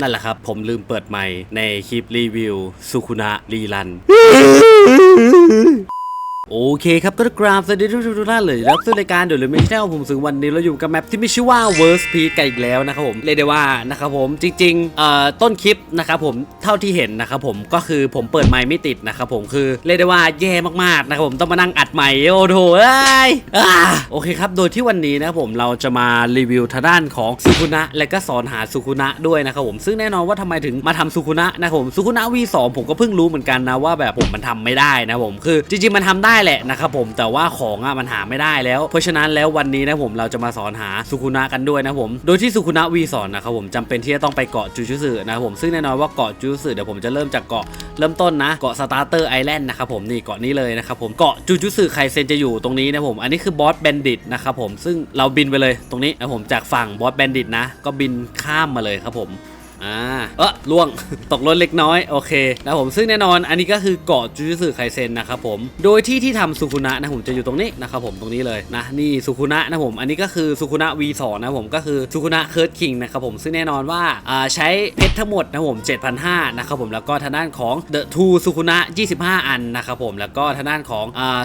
นั่นแหละครับ ผมลืมเปิดใหม่ในคลิปรีวิวสุคุนะรีรัน โอเคครับก็กราบสวัสดีทุกทุกท่านเลยรับสู่รายการเดี๋ยวเลยไม่ใช่ว่ผมสึงวันนี้เราอยู่กับแมปที่ไมีชื่อว่า Worst p e a กันอีกแล้วนะครับผมเรียกได้ว่านะครับผมจริงๆเอ่อต้นคลิปนะครับผมเท่าที่เห็นนะครับผมก็คือผมเปิดไมค์ไม่ติดนะครับผมคือเรียกได้ว่าแย่มากๆนะครับผมต้องมานั่งอัดใหม่โอ้โถเอ้ยอ่าโอเคครับโดยที่วันนี้นะครับผมเราจะมารีวิวทางด้านของสุคุนะและก็สอนหาสุคุนะด้วยนะครับผมซึ่งแน่นอนว่าทำไมถึงมาทำสุคุนะนะครับผมสุคุนะ V2 ผมก็เพิ่งรู้เหมือนกันนะว่าแบบผมมันทำไม่ได้นะผมคือจริงๆมันทำได้แหละนะครับผมแต่ว่าของอะมันหาไม่ได้แล้ว เพราะฉะนั้นแล้ววันนี้นะผมเราจะมาสอนหาสุคุนะกันด้วยนะผม โดยที่สุคุนะ V2 นะครับผมจำเป็นที่จะต้องไปเกาะจูจูสึนะครับผมซึ่งแน่นอนว่าเกาะจูจูสึเดี๋ยวผมจะเริ่มจากเกาะเริ่มต้นนะเกาะสตาร์เตอร์ไอแลนด์นะครับผมนี่เกาะนี้เลยนะครับผมเกาะจูจูสึไคเซนจะอยู่ตรงนี้นะผมอันนี้คือบอสแบนดิตนะครับผมซึ่งเราบินไปเลยตรงนี้นะผมจากฝั่งบอสแบนดิตนะก็บินข้ามมาเลยครับผม อ่าเออล่วง ตกรถเล็กน้อย โอเคนะผมซึ่งแน่นอนอันนี้ก็คือเกาะจูจูสึไคเซนนะครับผม โดยที่ที่ทำสุคุนะนะผมจะอยู่ตรงนี้นะครับผมตรงนี้เลยนะนี่สุคุนะนะผม อันนี้ก็คือสุคุนะ V2 นะผมก็คือสุคุนะเคิร์ดคิงนะครับผมซึ่งแน่นอนว่าอ่าใช้เพชรทั้งหมดนะผม7,500นะครับผมแล้วก็ทางด้านของ The Two สุคุนะ25 อันนะครับผมแล้วก็ทางด้านของอ่า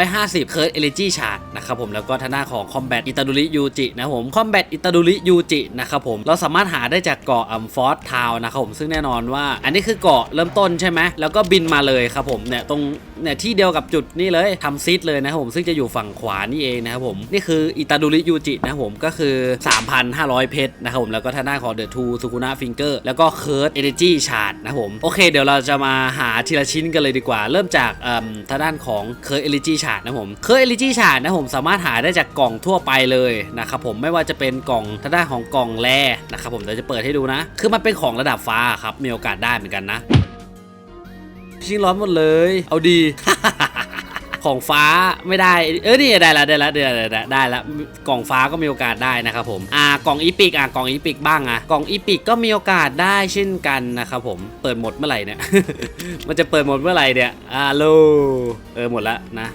250เคิร์ดเอลิจีชาร์ดนะครับผมแล้วก็ทางด้านของ Combat อิตาดุริยูจินะครับผม Combat อิตาดุริยูจินะครับผมเราสามารถหาได้จากเกาะอัมฟอร์ทาวนะครับผมซึ่งแน่นอนว่า อันนี้คือเกาะเริ่มต้นใช่ไหมแล้วก็บินมาเลยครับผมเนี่ยตรงเนี่ยที่เดียวกับจุดนี่เลยทำซิดเลยนะครับผมซึ่งจะอยู่ฝั่งขวานี่เองนะครับผมนี่คืออิตาดุริยูจินะครับผมก็คือ 3,500 เพชรนะครับผมแล้วก็ท่างด้าของเดอะทูสุกุนะฟิงเกอร์แล้วก็เคิร์ดเอเนจีชาร์ดนะครับผมโอเค เดี๋ยวเราจะมาหาทีละชิ้นกันเลยดีกว่า เริ่มจากเอ่มทางด้านของเคิร์ดเอเนจีชาร์ดนะครับผมเคิร์ดเอเนจีชาร์ดนะครับผมสามารถหาได้จากกล่องทั่วไปเลยนะครับผมไม่ว่าจะเป็นกล่องทาด้านของกล่องแร่นะครับผมเดี๋ยวจะเปิดให้ดูนะคือมันเป็นของระดับฟ้าครับมีโอกาสได้เหมือนกันนะ ชิงร้อนหมดเลย เอาดี ของฟ้าไม่ได้ เออนี่ได้ละได้ละได้ละได้ละได้ละกล่องฟ้าก็มีโอกาสได้นะครับผมอ่ากล่องอีพิกอะกล่องอีพิกบ้างอะกล่องอีพิกก็มีโอกาสได้เช่นกันนะครับผมเปิดหมดเมื่อไหร่เนี่ย มันจะเปิดหมดเมื่อไหร่เนี่ยอ่าโลเออหมดละนะ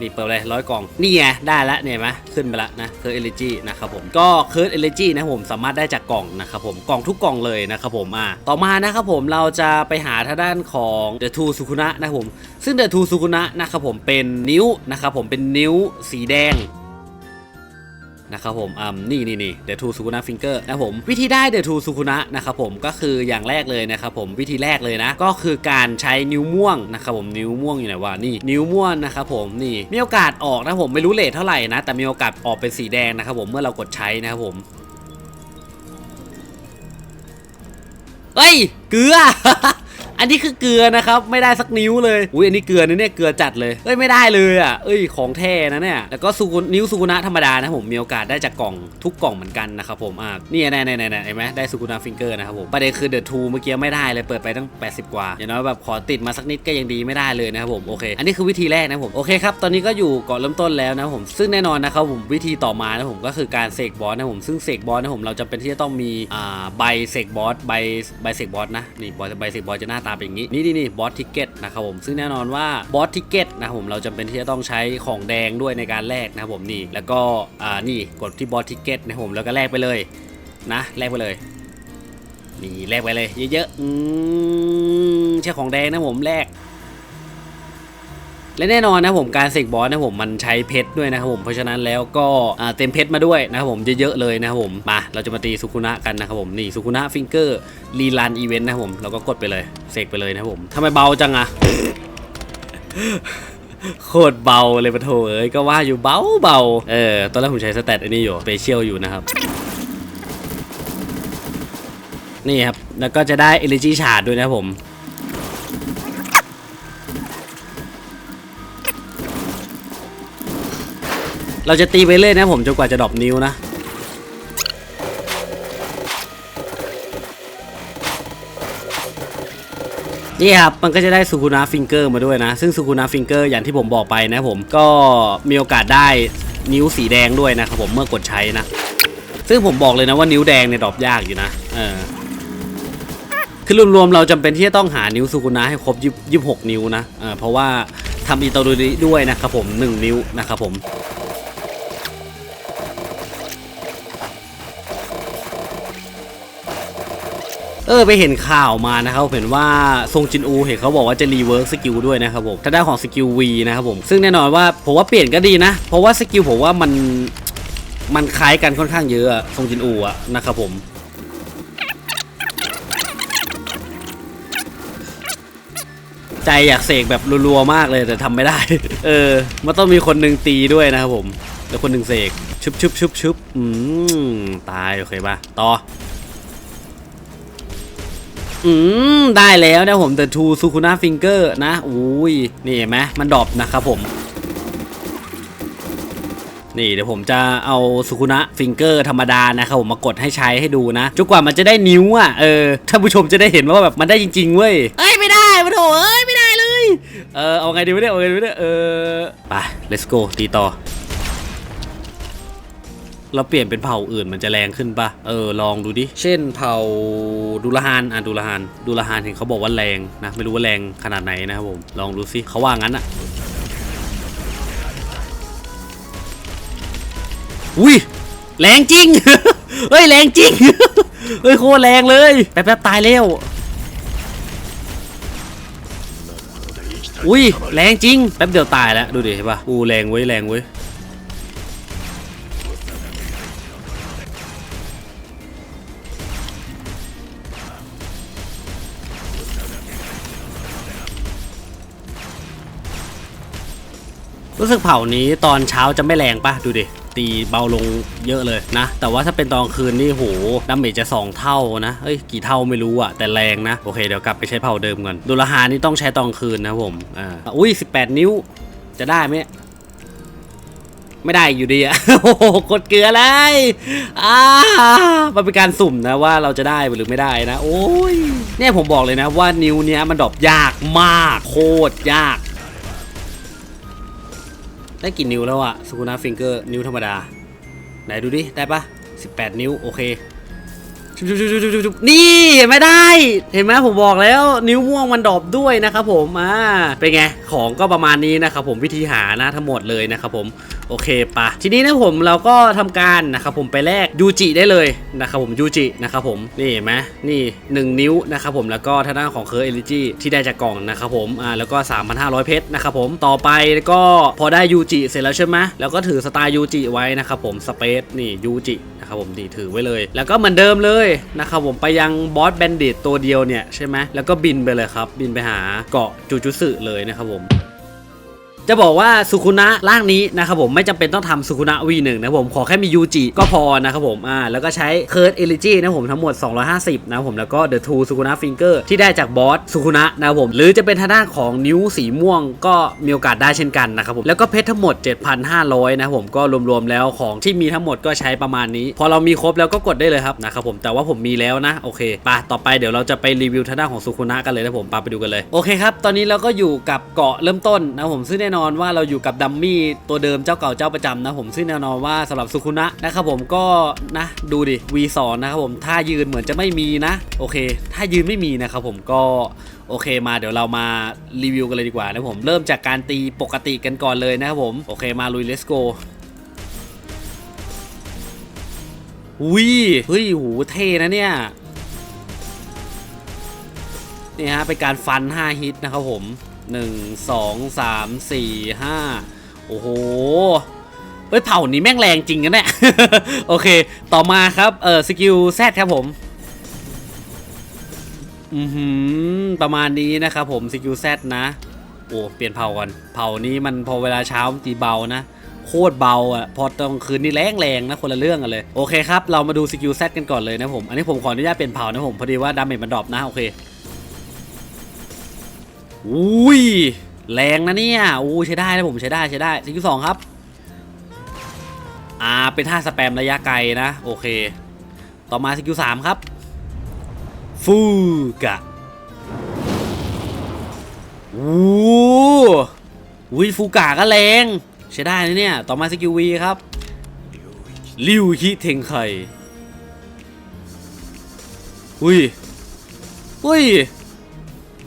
นี่เปิดเลยร้อยกล่อง นี่ไงได้แล้วเนี่ยไหมขึ้นไปแล้วนะเคิร์ดเอลิจีนะครับผมก็เคิร์ดเอลิจีนะผมสามารถได้จากกล่องนะครับผมกล่องทุกกล่องเลยนะครับผมอ่าต่อมานะครับผมเราจะไปหาทางด้านของเดอะทูสุคุนะนะครับผมซึ่งเดอะทูสุคุนะนะครับผมเป็นนิ้วนะครับผมเป็นนิ้วสีแดง นะครับผมอ่านี่นี่นี่เดทูสุคุนะฟิงเกอร์นะผมวิธีได้เดทูสุคุนะนะครับผมก็คืออย่างแรกเลยนะครับผมวิธีแรกเลยนะ ก็คือการใช้นิ้วม่วงนะครับผมนิ้วม่วงอยู่ไหนวะนี่นิ้วม่วงนะครับผมนี่มีโอกาสออกนะผมไม่รู้เลทเท่าไหร่นะ แต่มีโอกาสออกเป็นสีแดงนะครับผมเมื่อเรากดใช้นะครับผมเฮ้ยเกลือ อันนี้คือเกลือนะครับ ไม่ได้สักนิ้วเลย อุ้ยอันนี้เกลือนะเนี่ยเกลือจัดเลยเอ้ยไม่ได้เลยอะเอ้ยของแท้นะเนี่ยแล้วก็สุกนิ้วสุกุนะธรรมดานะผมมีโอกาสได้จากกล่องทุกกล่องเหมือนกันนะครับผมอะนี่แน่แน่แน่เห็นไหมได้สุกุนะฟิงเกอร์นะครับผมประเด็นคือเดอะทูเมื่อกี้ไม่ได้เลยเปิดไปตั้ง 80 กว่าอย่างน้อยแบบขอติดมาสักนิดก็ยังดีไม่ได้เลยนะครับผมโอเคอันนี้คือวิธีแรกนะผมโอเคครับตอนนี้ก็อยู่เกาะเริ่มต้นแล้วนะผมซึ่งแน่นอนนะครับผมวิธีต่อมานะผมก็คือการเสกบอสนะผมซึ่งเสกบอสนะผมเราจะเป็นที่จะต้องมีอ่าใบเสกบอสใบใบเสกบอสนะนี่บอสใบเสกบอสจะหน้าตาเป็นอย่างนี้ นี่นี่นี่บอสทิกเก็ตนะครับผมซึ่งแน่นอนว่าบอสทิกเก็ตนะครับผมเราจำเป็นที่จะต้องใช้ของแดงด้วยในการแลกนะครับผมนี่แล้วก็อ่านี่กดที่บอสทิกเก็ตนะครับผมแล้วก็แลกไปเลยนะแลกไปเลยนี่แลกไปเลย เยอะๆอืมใช้ของแดงนะผมแลก และแน่นอนนะผมการเสกบอสนะผมมันใช้เพชรด้วยนะครับผมเพราะฉะนั้นแล้วก็เต็มเพชรมาด้วยนะครับผมเยอะๆเลยนะครับผมมาเราจะมาตีสุคุนะกันนะครับผมนี่สุคุนะฟิงเกอร์รีลันอีเวนต์นะครับผมเราก็กดไปเลยเสกไปเลยนะครับผมทำไมเบาจังอะโคตรเบาเลยปะโถเอ้ยก็ว่าอยู่เบาเบาเออตอนแรกผมใช้สเตตอันนี้อยู่สเปเชียลอยู่นะครับนี่ครับแล้วก็จะได้ Energy Charge ด้วยนะผม เราจะตีไปเรื่อยนะผมจนกว่าจะดรอปนิ้วนะนี่ครับมันก็จะได้สุกุนะฟิงเกอร์มาด้วยนะ ซึ่งสุกุนะฟิงเกอร์อย่างที่ผมบอกไปนะผมก็มีโอกาสได้นิ้วสีแดงด้วยนะครับผมเมื่อกดใช้นะ ซึ่งผมบอกเลยนะว่านิ้วแดงเนี่ยดรอปยากอยู่นะเออคือรวมๆเราจำเป็นที่จะต้องหานิ้วสุกุนะให้ครบยี่สิบหกนิ้วนะเออเพราะว่าทำอิตาลีด้วยนะครับผมหนึ่งนิ้วนะครับผม ออไปเห็นข่าวมานะครับเห็นว่าทรงจินอูเห็นเขาบอกว่าจะรีเวิร์กสกิลด้วยนะครับผมทางด้ของสกิล V นะครับผมซึ่งแน่นอนว่าผมว่าเปลี่ยนก็ดีนะ เพราะว่าสกิลผมว่ามันมันคล้ายกันค่อนข้างเยอะทรงจินอูอะนะครับผมใจอยากเสกแบบรัวๆมากเลยแต่ทำไม่ได้ เออ มันต้องมีคนหนึ่งตีด้วยนะครับผม แล้วคนหนึ่งเสกชุบชุบชุบชุบอืมตาย โอเคป่ะ ต่อ อืม ได้แล้วนะผม The Two Sukuna Finger นะอุ้ยนี่เห็นไหมมันดรอปนะครับผม นี่เดี๋ยวผมจะเอาสุคุนะฟิงเกอร์ธรรมดานะครับผมมากดให้ใช้ให้ดูนะจนกว่ามันจะได้นิ้วอะเออท่านผู้ชมจะได้เห็นว่าแบบมันได้จริง ๆ เว้ยเอ้ยไม่ได้มาโถเอ้ยไม่ได้เลย เออเอาไงดีวะเนี่ยเอาไงดีวะเนี่ยเออไป let's go ตีต่อ เราเปลี่ยนเป็นเผ่าอื่นมันจะแรงขึ้นปะเออลองดูดิ เช่นเผ่าดูลฮานอะดูลฮานดูลฮานเห็นเขาบอกว่าแรงนะ ไม่รู้ว่าแรงขนาดไหนนะครับผมลองดูสิเขาว่างั้นอะอุ้ยแรงจริง เฮ้ยแรงจริง เฮ้ยโคตรแรงเลยแป๊บๆตายแล้วอุ้ยแรงจริงแป๊บเดียวตายแล้วดูดิเห็นปะอู้แรงเว้ยแรงเว้ย รู้สึกเผานี้ตอนเช้าจะไม่แรงปะดูดิตีเบาลงเยอะเลยนะ แต่ว่าถ้าเป็นตอนคืนนี่โหดาเมจจะ 2 เท่านะเอ้ยกี่เท่าไม่รู้อะแต่แรงนะ โอเคเดี๋ยวกลับไปใช้เผาเดิมก่อนดูลหานี่ต้องใช้ตอนคืนนะผมอ่าอุ้ย 18 นิ้วจะได้ไหมไม่ได้อยู่ดีอะโอ้โหกดเกลือเลยอ่ามันเป็นการสุ่มนะว่าเราจะได้หรือไม่ได้นะ โอ้ยเนี่ยผมบอกเลยนะว่านิ้วเนี้ยมันดรอปยากมาก โคตรยาก ได้กี่นิ้วแล้วอะสกุนาฟิงเกอร์นิ้วธรรมดา ไหนดูดิ ได้ปะ18 นิ้ว โอเค ชุบชุบชุบชุบชุบชุบนี่เห็นไหมได้ เห็นไหมผมบอกแล้ว นิ้วม่วงมันดอปด้วยนะครับผมอ่าเป็นไงของก็ประมาณนี้นะครับผมวิธีหานะทั้งหมดเลยนะครับผมโอเคปะทีนี้นะผมเราก็ทำการนะครับผมไปแลกยูจิได้เลยนะครับผมยูจินะครับผมนี่เห็นไหมนี่ 1 นิ้วนะครับผมแล้วก็ทางด้านของเคอร์เอลิจีที่ได้จากกล่องนะครับผมอ่าแล้วก็ 3,500 เพชรนะครับผมต่อไปก็พอได้ยูจิเสร็จแล้วใช่ไหมแล้วก็ถือสไตาร์ยูจิไว้นะครับผมสเปซนี่ยูจินะครับผมดีถือไว้เลย แล้วก็เหมือนเดิมเลยนะครับผมไปยังบอสแบนดิตตัวเดียวเนี่ยใช่ไหมแล้วก็บินไปเลยครับ บินไปหาเกาะจูจุสึเลยนะครับผม จะบอกว่าสุคุนะร่างนี้นะครับผมไม่จำเป็นต้องทำสุคุนะ V1 นะครับผมขอแค่มียูจิก็พอนะครับผมอ่าแล้วก็ใช้เคิร์ดเอลิจีนะผมทั้งหมด 250 นะครับผมแล้วก็ The Two สุคุนะฟิงเกอร์ที่ได้จากบอสสุคุนะนะครับผมหรือจะเป็นทางด้านของนิ้วสีม่วงก็มีโอกาสได้เช่นกันนะครับผมแล้วก็เพชรทั้งหมด 7,500 นะครับผมก็รวมๆแล้วของที่มีทั้งหมดก็ใช้ประมาณนี้ พอเรามีครบแล้วก็กดได้เลยครับนะครับผมแต่ว่าผมมีแล้วนะโอเคไปต่อไปเดี๋ยวเราจะไปรีวิวทางด้านของสุคุนะกันเลยนะผมปไปดูกันเลยโอเคครับตอนนี้เราก็อยู่กับเกาะเริ่มต้นนะผมซึ่งแน่นอนว่าเราอยู่กับดัมมี่ตัวเดิมเจ้าเก่าเจ้าประจำนะผมซึ่งแน่นอนว่าสำหรับสุคุนะนะครับผมก็นะดูดิ V2 นะครับผมท่ายืนเหมือนจะไม่มีนะ โอเคท่ายืนไม่มีนะครับผมก็โอเคมาเดี๋ยวเรามารีวิวกันเลยดีกว่านะผมเริ่มจากการตีปกติกันก่อนเลยนะครับผมโอเคมาลุย let's go อุ้ยเฮ้ยหูเท่นะเนี่ยนี่ฮะเป็นการฟัน 5 ฮิตนะครับผม 1 2 3 4 5โอ้โหเฮ้ยเผ่านี้แม่งแรงจริงนะเนี่ยโอเค ต่อมาครับ เออสกิลแซครับผม อือหือ ประมาณนี้นะครับผมสกิลแซนะ โอ้ เปลี่ยนเผ่าก่อน เผ่านี้มันพอเวลาเช้าตีเบานะ โคตรเบาอะ พอตอนคืนนี่แรงแรงนะ คนละเรื่องกันเลย โอเคครับ เรามาดูสกิลแซกันก่อนเลยนะผม อันนี้ผมขออนุญาตเปลี่ยนเผ่านะผม พอดีว่าดาเมจมันดรอปนะ โอเค อุ้ยแรงนะเนี่ยอู้ใช้ได้นะผมใช้ได้ใช้ได้สกิลสองครับอ่าเป็นท่าสแปมระยะไกลนะ โอเค ต่อมาสกิลสามครับ ฟูกะอู้อุ้ยฟูกะก็แรง ใช้ได้นะเนี่ย ต่อมาสกิลวีครับลิวฮิเทงไคอุ้ยอุ้ย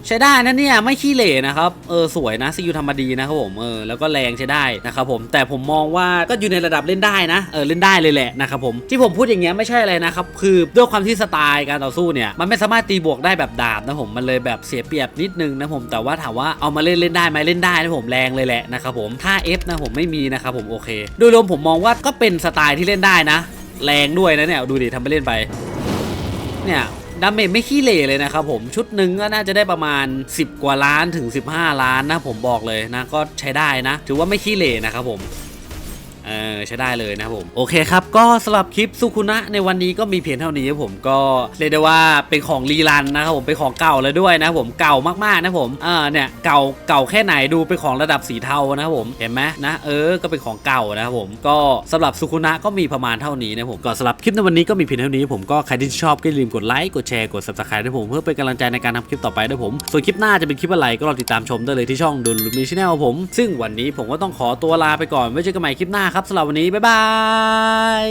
ใช้ได้นะเนี่ยไม่ขี้เหร่นะครับเออสวยนะซียูทำมาดีนะครับผมเออแล้วก็แรงใช้ได้นะครับผมแต่ผมมองว่าก็อยู่ในระดับเล่นได้นะเออเล่นได้เลยแหละนะครับผมที่ผมพูดอย่างเงี้ยไม่ใช่อะไรนะครับคือด้วยความที่สไตล์การต่อสู้เนี่ยมันไม่สามารถตีบวกได้แบบดาบนะผมมันเลยแบบเสียเปรียบนิดนึงนะผมแต่ว่าถามว่าเอามาเล่นเล่นได้ไหมเล่นได้นะผมแรงเลยแหละนะครับผมถ้า F นะผมไม่มีนะครับผมโอเค โดยรวมผมมองว่าก็เป็นสไตล์ที่เล่นได้นะ แรงด้วยนะเนี่ยดูดิทำไปเล่นไปเนี่ย ดาเมจไม่ขี้เหร่เลยนะครับผมชุดหนึ่งก็น่าจะได้ประมาณ 10 กว่าล้านถึง 15 ล้านนะผมบอกเลยนะก็ใช้ได้นะ ถือว่าไม่ขี้เหร่นะครับผม เออใช้ได้เลยนะครับผม โอเคครับ ก็สำหรับคลิปสุคุนะในวันนี้ก็มีเพียงเท่านี้ครับผมก็เรียกได้ว่าเป็นของรีรันนะครับผมเป็นของเก่าเลยด้วยนะผมเก่ามากๆนะผมเอ่าเนี่ยเก่าเก่าแค่ไหนดูเป็นของระดับสีเทานะครับผมเห็นไหมนะเออก็เป็นของเก่านะครับผมก็สำหรับสุคุนะก็มีประมาณเท่านี้นะผมก็สำหรับคลิปในวันนี้ก็มีเพียงเท่านี้ผมก็ใครที่ชอบก็อย่าลืมกดไลค์กดแชร์กด subscribe ให้ผมเพื่อเป็นกำลังใจในการทำคลิปต่อไปด้วยผมส่วนคลิปหน้าจะเป็นคลิปอะไรก็รอติดตามชมได้เลยที่ช่องดูลูมิชแนลผม ซึ่งวันนี้ผมก็ต้องขอตัวลาไปก่อนไว้เจอกันใหม่คลิปหน้าครับสำหรับวันนี้ บ๊ายบาย